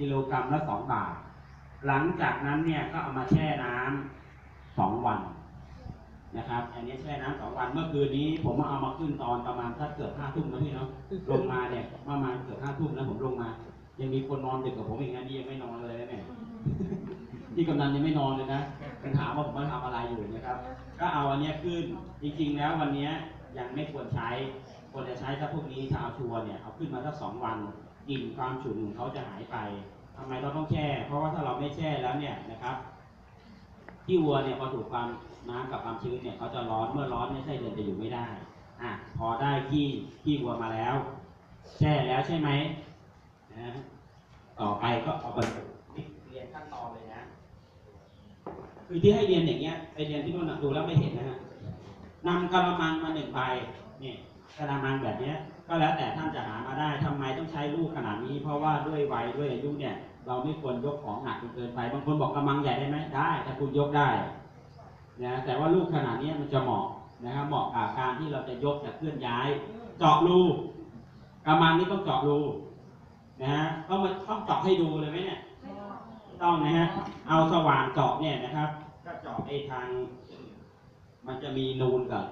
กิโลกรัมละสองบาท หลังจากนั้นเนี่ยก็เอามาแช่น้ำสองวันนะครับ อันนี้แช่น้ำสองวันเมื่อคืนนี้ ผมเอามาขึ้นตอนประมาณสักเกือบห้าทุ่มนะพี่เนาะลงมาเนี่ยประมาณเกือบห้าทุ่มนะผมลงมา ยังมีคนนอนดึกกับผมอีกนะนี่ยังไม่นอนเลยนะเนี่ยที่กำนันยังไม่นอนเลยนะเป็นถามว่าผมมาทำอะไรอยู่นะครับ ก็เอาอันนี้ขึ้นจริง ๆ แล้ววันนี้ยังไม่ควรใช้ควรจะใช้ถ้าพวกนี้ถ้าเอาชัวร์เนี่ยเอาขึ้นมาสักสองวัน กลิ่นความฉุนของเขาจะหายไปทำไมเราต้องแช่ เพราะว่าถ้าเราไม่แช่แล้วเนี่ยนะครับ ที่วัวเนี่ยพอถูกความน้ำกับความชื้นเนี่ยเขาจะร้อนเมื่อร้อนเนี่ยไส้เดือนจะอยู่ไม่ได้อะพอได้ขี้ขี้วัวมาแล้ว แช่แล้วใช่ไหมนะต่อไปก็เอาบรรจุนี่เรียนขั้นตอนเลยนะคือที่ให้เรียนอย่างเงี้ยไปเรียนที่นู่นดูแล้วไม่เห็นนะฮะนำกระมังมาหนึ่งใบเนี่ยกระมังแบบเนี้ย ก็แล้วแต่ท่านจะหามาได้ทำไมต้องใช้ลูกขนาดนี้ เพราะว่าด้วยวัยด้วยอายุเนี่ย เราไม่ควรยกของหนักจนเกินไปบางคนบอกกระมังใหญ่ได้ไหมได้ถ้าคุณยกได้นะแต่ว่าลูกขนาดนี้มันจะเหมาะนะครับเหมาะกับการที่เราจะยกจะเคลื่อนย้าย เจาะรูกระมังนี่ต้องเจาะรูนะฮะต้องมาต้องเจาะให้ดูเลยไหมเนี่ยต้องนะฮะเอาสว่านเจาะเนี่ยนะครับ ก็เจาะไอ้ทาง มันจะมีนูนกับ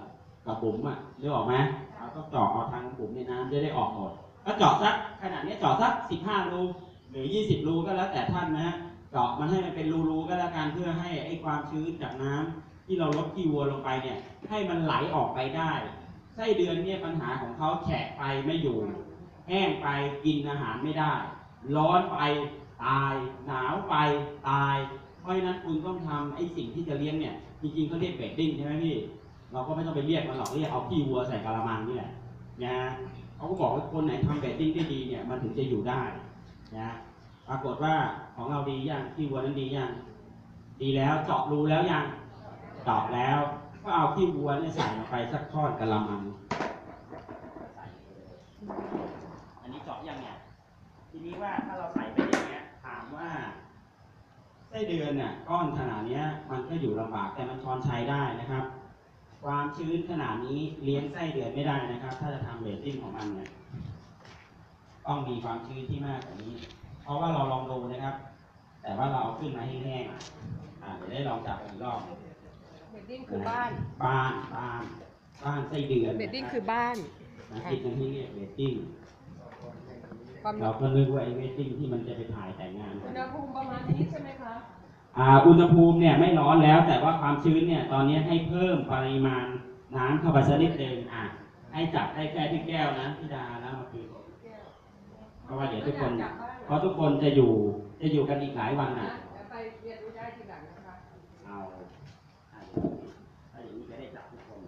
กับบุ๋มอะนึกออกไหมเราก็เจาะเอาทางบุ๋มในน้ำจะได้ออกหมดก็เจาะสักขนาดนี้เจาะสักสิบห้ารูหรือยี่สิบรูก็แล้วแต่ท่านนะฮะเจาะมันให้มันเป็นรูๆก็แล้วกันเพื่อให้ไอ้ความชื้นจากน้ำที่เราลดขี้วัวลงไปเนี่ย ให้มันไหลออกไปได้ไส้เดือนเนี่ยปัญหาของเขาแฉะไปไม่อยู่ แห้งไปกินอาหารไม่ได้ ร้อนไปตาย หนาวไปตาย เพราะฉะนั้นคุณต้องทำไอ้สิ่งที่จะเลี้ยงเนี่ยจริงๆเขาเรียกเบดดิ้งใช่ไหมพี่ เราก็ไม่ต้องไปเรียกมันหรอกเรียกเอาขี้วัวใส่กะละมังนี่แหละนะเขาก็บอกว่าคนไหนทำเบดดิ้งได้ดีเนี่ยมันถึงจะอยู่ได้นะปรากฏว่าของเราดียังขี้วัวนั้นดียังดีแล้วเจาะรูแล้วยังเจาะแล้ว ก็เอาขี้วัวเนี่ยใส่ลงไปสักทอดกะละมังอันนี้เจาะยังเนี่ยทีนี้ว่าถ้าเราใส่ไปอย่างเงี้ยถามว่าไส้เดือนเนี่ยก้อนขนาดเนี้ย มันก็อยู่ลำบากแต่มันช้อนชัยได้นะครับ ความชื้นขนาดนี้เลี้ยงไส้เดือนไม่ได้นะครับ ถ้าจะทำเรตติ้งของมันเนี่ยต้องมีความชื้นที่มากกว่านี้ เพราะว่าเราลองดูนะครับ แต่ว่าเราเอาขึ้นมาให้แห้งอ่าเดี๋ยวได้ลองจับอีกรอบเบดดิ้งคือบ้าน บ้านบ้านบ้านไส้เดือนเบดดิ้งคือบ้านนะคิดกันที่เรียกเรตติ้งความเราก็นึกว่าไอ้เรตติ้งที่มันจะไปถ่ายแต่งงาน อุณหภูมิประมาณนี้ใช่ไหมคะ อ่าอุณหภูมิเนี่ยไม่ร้อนแล้ว แต่ว่าความชื้นเนี่ยตอนนี้ให้เพิ่มปริมาณน้ำเข้าไปสักนิดเดิมอะให้จับได้แค่ที่แก้วนะพี่ดาแล้วมาคือเพราะว่าเดี๋ยวทุกคนอยากบ้างเพราะทุกคนจะอยู่จะอยู่กันอีกหลายวันนะอะเดี๋ยวไปเรียนรู้ได้ทีหลังนะคะเอาเอาถ้าอย่างนี้จะได้จับทุกคน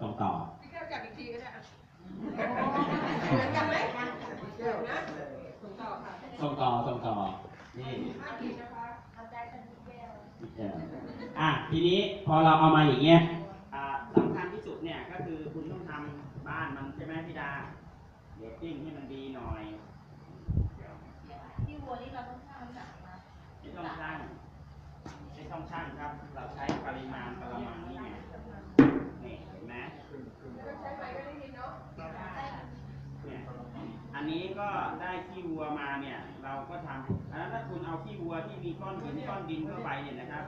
ส่งต่อพี่แก้วจับอีกทีก็ได้อะเหมือนกันไหมเดี๋ยวนะถูกต่อค่ะ ส่งต่อส่งต่อ นี่ห้าทีนะคะเอออะทีนี้พอเราเอามาอย่างเงี้ยอ่าสำคัญที่สุดเนี่ยก็คือคุณต้องทำบ้านมันใช่ไหมพี่ดาเรตติ้งให้มันดีหน่อยที่วัวนี่เราต้องชั่งน้ำหนักนะไม่ต้องช่างไม่ต้องช่างครับ เราใช้ปริมาณกระมังนี่ไงนี่เห็นไหม ใช้ไม้ก็ได้ยินเนาะ เนี่ยอันนี้ ก็ได้ขี้วัวมาเนี่ย เราก็ทำอันนั้นถ้าคุณเอาขี้วัวที่มีก้อนหินก้อนดินเข้าไปเนี่ยนะครับ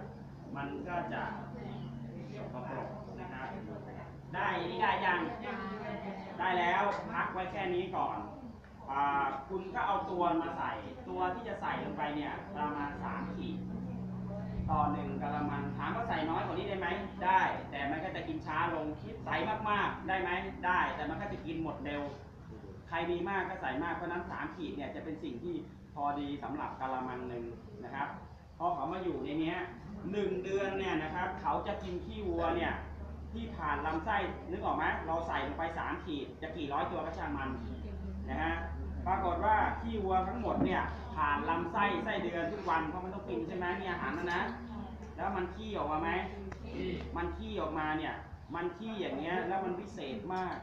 มันก็จะสกปรกนะครับ ได้นนี้ได้ยังได้แล้วพักไว้แค่นี้ก่อนอคุณก็เอาตัวมาใส่ ตัวที่จะใส่ลงไปเนี่ยประมาณสามขีดต่อหนึ่งกะละมังถามว่าใส่น้อยกว่านี้ได้ไหมได้ แต่มันก็จะกินช้าลงคิดใส่มากๆ ได้ไหมได้ แต่มันก็จะกินหมดเร็ว ใครมีมากก็ใส่มาก เพราะนั้นสามขีดเนี่ยจะเป็นสิ่งที่พอดีสำหรับกะละมังหนึ่งนะครับพอเขามาอยู่ในนี้หนึ่งเดือนเนี่ยนะครับ เขาจะกินขี้วัวเนี่ยที่ผ่านลำไส้นึกออกไหมเราใส่ลงไปสามขีดจะกี่ร้อยตัวก็ช่างมันนะฮะปรากฏว่าขี้วัวทั้งหมดเนี่ยผ่านลำไส้ไส้เดือนทุกวันเพราะมันต้องกินใช่ไหมมีอาหารนะนะ แล้วมันขี้ออกมาไหมมันขี้ออกมาเนี่ย มันขี้อย่างเงี้ยแล้วมันพิเศษมาก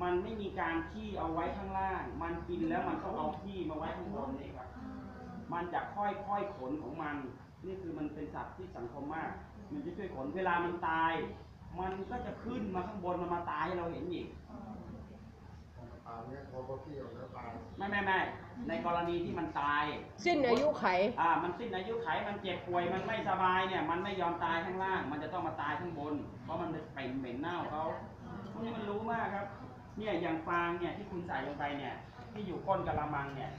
มันไม่มีการขี้เอาไว้ข้างล่าง มันกินแล้วมันต้องเอาขี้มาไว้ข้างบนนี่ครับ มันจะค่อยๆขนของมัน นี่คือมันเป็นสัตว์ที่สังคมมาก มันจะช่วยขนเวลามันตาย มันก็จะขึ้นมาข้างบนมันมาตายให้เราเห็นอีกผ่านเนี่ยพอพอขี้ออกแล้วตายไม่ไม่ไม่ในกรณีที่มันตาย สิ้นอายุไข อ่า มันสิ้นอายุไข มันเจ็บป่วย มันไม่สบายเนี่ย มันไม่ยอมตายข้างล่าง มันจะต้องมาตายข้างบน เพราะมันเป็นเหม็นเน่าเขาพวกนี้มันรู้มากครับ เนี่ยอย่างฟางเนี่ยที่คุณใส่ลงไปเนี่ย ที่อยู่ก้นกะละมังเนี่ย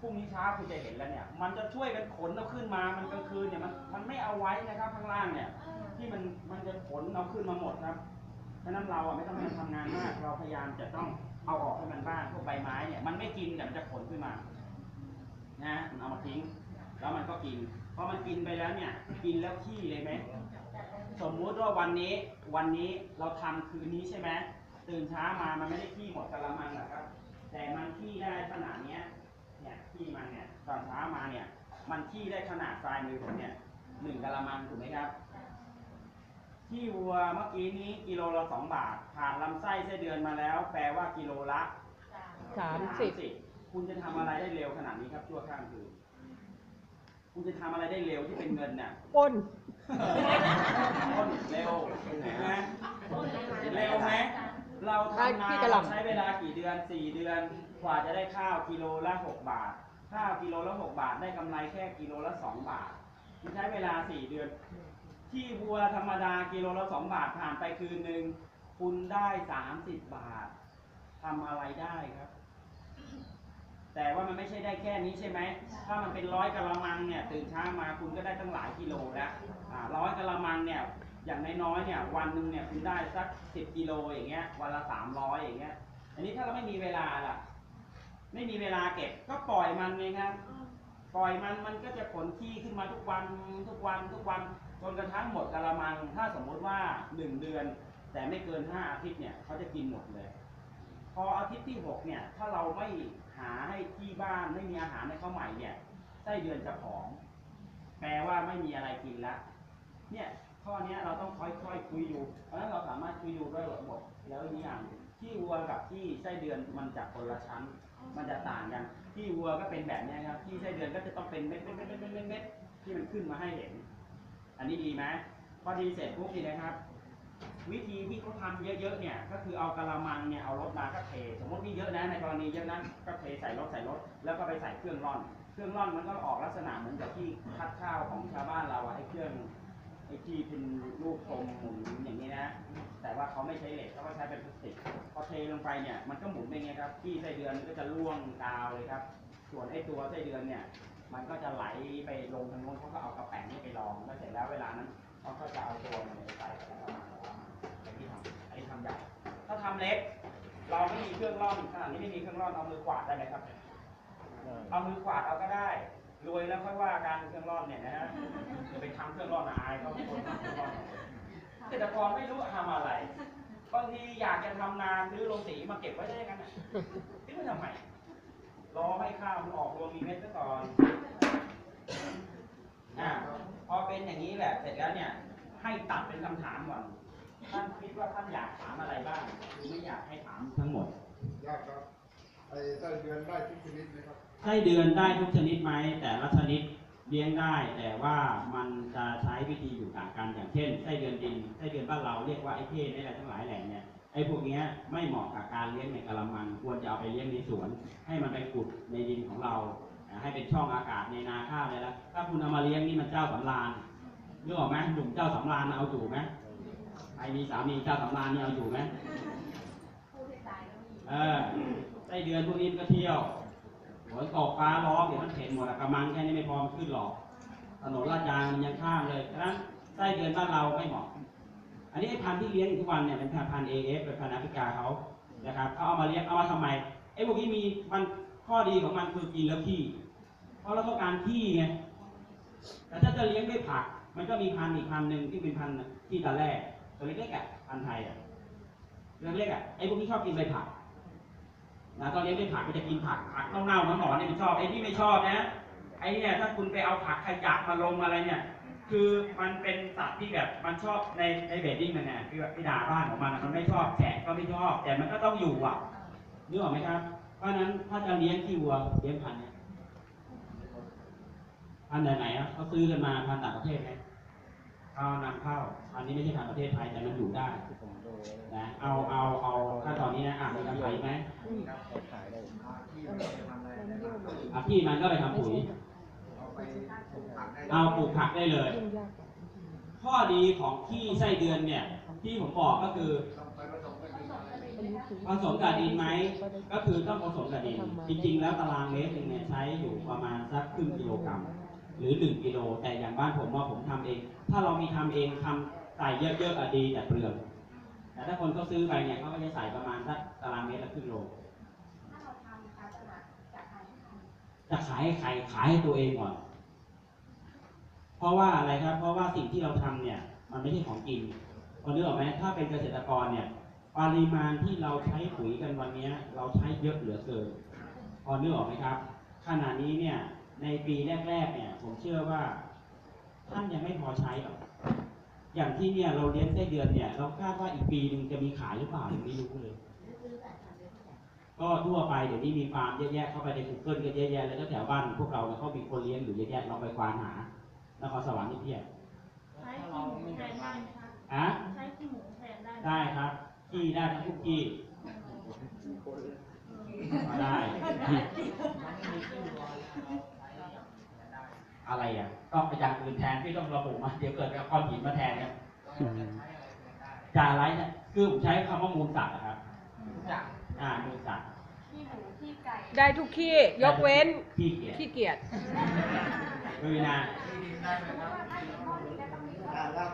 พรุ่งนี้เช้าคุณจะเห็นแล้วเนี่ย มันจะช่วยกันขนเอาขึ้นมามันกลางคืนเนี่ยมันมันไม่เอาไว้นะครับข้างล่างเนี่ย ที่มันมันจะขนเอาขึ้นมาหมดครับฉะนั้นเราอะไม่ต้องไปทำงานมากเราพยายามจะต้องเอาออกให้มันบ้างพวกใบไม้เนี่ยมันไม่กินแต่มันจะขนขึ้นมานะมันเอามาทิ้ง แล้วมันก็กินพอมันกินไปแล้วเนี่ย กินแล้วขี้เลยไหมสมมุติว่าวันนี้วันนี้เราทำคืนนี้ใช่ไหม ตื่นเช้ามามันไม่ได้ขี้หมดกะละมังหรอกครับ แต่มันขี้ได้ขนาดเนี้ย เนี่ยขี้มันเนี่ยตอนเช้ามาเนี่ย มันขี้ได้ขนาดทรายมือผมเนี่ยหนึ่งกะละมังถูกไหมครับขี้วัวเมื่อกี้นี้กิโลละสองบาท ผ่านลำไส้ไส้เดือนมาแล้ว แปลว่ากิโลละสามสิบ30คุณจะทำอะไรได้เร็วขนาดนี้ครับชั่วข้ามคืนคุณจะทำอะไรได้เร็วที่เป็นเงินเนี่ยปล้นต้นเร็วนะเร็วไหม เราทำนาพี่กะหล่ำใช้เวลากี่เดือนสี่เดือน กว่าจะได้ข้าวกิโลละหกบาท ข้าวกิโลละหกบาทได้กำไรแค่กิโลละสองบาทคุณใช้เวลาสี่เดือน ที่วัวธรรมดากิโลละสองบาทผ่านไปคืนหนึ่งคุณได้สามสิบบาททำอะไรได้ครับ แต่ว่ามันไม่ใช่ได้แค่นี้ใช่ไหม ถ้ามันเป็นร้อยกะละมังเนี่ยตื่นเช้ามาคุณก็ได้ตั้งหลายกิโลแล้วอ่าร้อยกะละมังเนี่ย อย่างน้อยๆเนี่ยวันหนึ่งเนี่ยคุณได้สักสิบกิโลอย่างเงี้ยวันละสามร้อยอย่างเงี้ย อันนี้ถ้าเราไม่มีเวลาล่ะ ไม่มีเวลาเก็บก็ปล่อยมันไงครับ ปล่อยมันมันก็จะขนขี้ขึ้นมาทุกวันทุกวันทุกวันจนกระทั่งหมดกะละมัง ถ้าสมมุติว่าหนึ่งเดือน แต่ไม่เกินห้าอาทิตย์เนี่ยเขาจะกินหมดเลย พออาทิตย์ที่หกเนี่ยถ้าเราไม่หาให้ที่บ้านไม่มีอาหารให้เขาใหม่เนี่ยไส้เดือนจะผอมแปลว่าไม่มีอะไรกินละเนี่ย ข้อนี้เราต้องค่อยๆคุยดูเพราะฉะนั้นเราสามารถคุยดูได้หมดแล้วอีกอย่างที่วัวกับที่ไส้เดือนมันจะคนละชั้น มันจะต่างกัน ที่วัวก็เป็นแบบนี้ครับ ที่ไส้เดือนก็จะต้องเป็นเม็ดเม็ดเม็ดเม็ดเม็ดเม็ดที่มันขึ้นมาให้เห็น อันนี้ดีไหมพอดีเสร็จปุ๊บนี่นะครับ วิธีที่เขาทำเยอะๆเนี่ย ก็คือเอากะละมังเนี่ยเอารถมาก็เท สมมติมีเยอะนะในกรณีเยอะนั้นก็เทใส่รถใส่รถแล้วก็ไปใส่เครื่องร่อน เครื่องร่อนมันก็ออกลักษณะเหมือนกับที่คัดข้าวของชาวบ้านเราไอ้เครื่อง ไอ้ที่เป็นรูปทรงหมุนอย่างนี้นะ แต่ว่าเขาไม่ใช้เหล็กเขาก็ใช้เป็นพลาสติก พอเทลงไปเนี่ยมันก็หมุนไปไงครับ ที่ไส้เดือนก็จะล่วงดาวเลยครับ ส่วนไอ้ตัวไส้เดือนเนี่ย มันก็จะไหลไปลงทางโน้นเขาก็เอากระแป้งนี่ไปรอง แล้วเสร็จแล้วเวลานั้นเขาก็จะเอาตัวมันไปใส่กระมังอันนี้ทำอันนี้ทำใหญ่ ถ้าทำเล็ก เราไม่มีเครื่องร่อนขนาดนี้ไม่มีเครื่องร่อนเอามือกวาดได้ไหมครับ เอามือกวาดเอาก็ได้ รวยแล้วค่อยว่าการเครื่องร่อนเนี่ยนะฮะอย่าไปทำเครื่องร่อนอายเขาคนทำเครื่องร่อนเกษตรกรไม่รู้ทำอะไรบางทีอยากจะทำนาซื้อโรงสีมาเก็บไว้ได้กันนะซื้อไว้ทำไมรอให้ข้าวมันออกรวงมีเม็ดซะก่อนอ่าพอเป็นอย่างนี้แหละเสร็จแล้วเนี่ย ให้ตัดเป็นคำถามก่อนท่านคิดว่าท่านอยากถามอะไรบ้างหรือไม่อยากให้ถามทั้งหมดยากครับไอ้ไส้เดือนได้ทุกชนิดไหมครับ ไส้เดือนได้ทุกชนิดไหมแต่ละชนิดเลี้ยงได้ แต่ว่ามันจะใช้วิธีอยู่ต่างกันอย่างเช่นไส้เดือนดินไส้เดือนบ้านเราเรียกว่าไอ้เทศนี่อะไรทั้งหลายแหล่เนี่ยไอ้พวกนี้ไม่เหมาะกับการเลี้ยงในกระมัง ควรจะเอาไปเลี้ยงในสวน ให้มันไปขุดในดินของเรา ให้เป็นช่องอากาศในนาข้าวเลยละถ้าคุณเอามาเลี้ยงนี่มันเจ้าสำราญนึกออกไหมหนุ่มเจ้าสำราญเอาอยู่ไหมใครมีสามีเจ้าสำราญนี่เอาอยู่ไหมผู้ที่ตายเออไส้เดือนพวกนี้ก็เที่ยว นตกฟ้าร้องเดี๋ยวมันเห็นหมดอะกระมังแค่นี้ไม่พอมันขึ้นหรอกถนนลาดยางมันยังข้ามเลยฉะนั้นไส้เดือนบ้านเราไม่เหมาะ อันนี้ไอ้พันธุ์ที่เลี้ยงอยู่ทุกวันเนี่ยเป็นพันธุ์ AF เป็นพันธุ์แอฟริกาเขานะครับเขาเอามาเลี้ยงเอามาทำไมไอ้พวกนี้มีมันข้อดีของมันคือกินแล้วขี้เพราะเราต้องการขี้ไงแต่ถ้าจะเลี้ยงด้วยผัก มันก็มีพันธุ์อีกพันธุ์หนึ่งที่เป็นพันธุ์ที่ตะแรกตัวเล็กๆอะพันธุ์ไทยอะตัวเล็กๆอะไอ้พวกนี้ชอบกินใบผัก นะตอนเลี้ยงด้วยผักก็จะกินผักผักเน่าๆหนอนเนี่ยมันชอบไอ้ที่ไม่ชอบนะไอ้เนี่ยถ้าคุณไปเอาผักขยะมาลงอะไรเนี่ย คือมันเป็นสัตว์ที่แบบมันชอบในในเบดดิ้งมันเนี่ยคือแบบที่ด่าบ้านของมันมันไม่ชอบแฉะก็ไม่ชอบ แต่มันก็ต้องอยู่อะนึกออกไหมครับเพราะฉะนั้นถ้าจะเลี้ยงที่วัวเลี้ยงพันธุ์เนี่ยพันธุ์ไหนๆอะเขาซื้อกันมาพันธุ์ต่างประเทศไหม ข้าวนำเข้า อันนี้ไม่ใช่ทางประเทศไทยแต่มันอยู่ได้นะเอาเอาเอาขั้นตอนนี้นะอะมีคำถามอีกไหมอะพี่มันก็ไปทำปุ๋ยเอาปลูกผักได้เลย ข้อดีของขี้ไส้เดือนเนี่ย ที่ผมบอกก็คือผสมกับดินไหมก็คือต้องผสมกับดิน จริง ๆ แล้วตารางเมตรหนึงเนี่ยใช้อยู่ประมาณสักครึ่งกิโลกรัม หรือหนึ่งกิโลแต่อย่างบ้านผมว่าผมทำเอง ถ้าเรามีทำเองทำใส่เยอะๆอะดีแต่เปลืองแต่ถ้าคนเขาซื้อไปเนี่ยเขาก็จะใส่ประมาณสักตารางเมตรละครึ่งโลถ้าเราทำค่ะตลาดจากใครจะขายให้ใครขายให้ตัวเองก่อน เพราะว่าอะไรครับ เพราะว่าสิ่งที่เราทำเนี่ย มันไม่ใช่ของกินพอนึกออกไหมถ้าเป็นเกษตรกรเนี่ยปริมาณที่เราใช้ปุ๋ยกันวันเนี้ยเราใช้เยอะเหลือเกินพอนึกออกไหมครับขณะนี้เนี่ย ในปีแรกๆเนี่ย ผมเชื่อว่า ท่านยังไม่พอใช้หรอกอย่างที่เนี่ยเราเลี้ยงไส้เดือนเนี่ย เราคาดว่าอีกปีหนึ่งจะมีขายหรือเปล่ายังไม่รู้เลย ก็ทั่วไปเดี๋ยวนี้มีฟาร์มเยอะแยะเข้าไปใน Google ก็เยอะแยะเลยก็แถวบ้านพวกเราเนี่ยเขามีคนเลี้ยงอยู่เยอะแยะเราไปควานหานครสวรรค์นี่เพียบใช้ขี้หมูแทนได้ไหมคะอะใช้ขี้หมูแทนได้ไหมได้ครับขี้ได้ทั้งทุกขี้ได้ อะไรอะต้องไปอย่างอื่นแทนที่ต้องระบุมาเดี๋ยวเกิดเอาก้อนหินมาแทนเนี่ยจะอะไรเนี่ยคือผมใช้คำว่ามูลสัตว์นะครับอ่ามูลสัตว์ที่หมูที่ไก่ได้ทุกขี้ยกเว้นขี้เกียจขี้เกียจดูนะเพราะว่าถ้ามีข้อดีก็ต้องมีข้อได้ครับ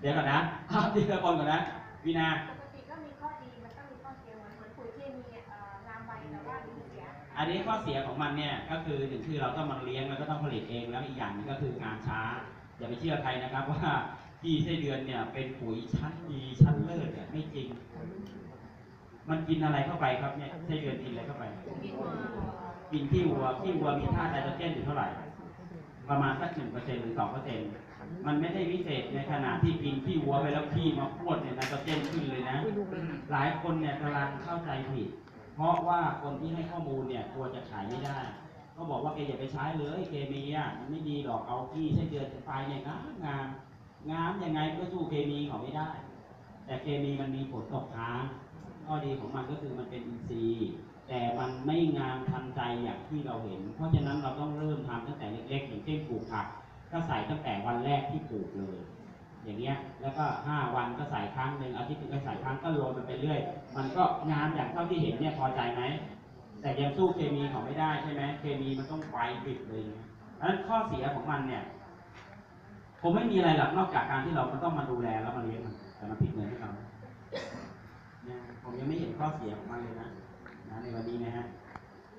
เดี๋ยวก่อนนะเอาทีละคนก่อนนะวินา อันนี้ข้อเสียของมันเนี่ยก็คือหนึ่งคือเราต้องมาเลี้ยงแล้วก็ต้องผลิตเองแล้วอีกอย่างนึงก็คืองานช้า อย่าไปเชื่อใครนะครับว่าที่ไส้เดือนเนี่ยเป็นปุ๋ยชั้นดีชั้นเลิศเนี่ยไม่จริง มันกินอะไรเข้าไปครับเนี่ยไส้เดือนกินอะไรเข้าไปกินขี้วัวขี้วัวมีธาตุไนโตรเจนอยู่เท่าไหร่ ประมาณสักหนึ่งเปอร์เซ็นต์หรือสองเปอร์เซ็นต์มันไม่ได้วิเศษในขณะที่กินขี้วัวไปแล้วขี้มาพวดเนี่ยไนโตรเจนขึ้นเลยนะ หลายคนเนี่ยกำลังเข้าใจผิด เพราะว่าคนที่ให้ข้อมูลเนี่ยกลัวจะขายไม่ได้ ก็บอกว่าแกอย่าไปใช้เลยเคมีอะมันไม่ดีหรอกเอาขี้ไส้เดือนไปเนี่ยงามงามงามยังไงก็สู้เคมีเขาไม่ได้ แต่เคมีมันมีผลตกค้างข้อดีของมันก็คือมันเป็นอินทรีย์ แต่มันไม่งามทันใจอย่างที่เราเห็น เพราะฉะนั้นเราต้องเริ่มทำตั้งแต่เล็กๆอย่างเช่นปลูกผัก ก็ใส่ตั้งแต่วันแรกที่ปลูกเลย อย่างเงี้ย แล้วก็ห้าวันก็ใส่ครั้งหนึ่งอาทิตย์หนึงก็ใส่ครั้งก็โรยมันไปเรื่อย มันก็งามอย่างเท่าที่เห็นเนี่ยพอใจไหม แต่ยังสู้เคมีเขาไม่ได้ใช่ไหมเคมีมันต้องไวปิดเลยนะเพราะฉะนั้นข้อเสียของมันเนี่ยผมไม่มีอะไรหรอกนอกจากการที่เรามันต้องมาดูแลแล้วมาเลี้ยงมันแต่มันผิดเงินให้เราเนี่ยผมยังไม่เห็นข้อเสียของมันเลยนะนะในวันนี้นะฮะ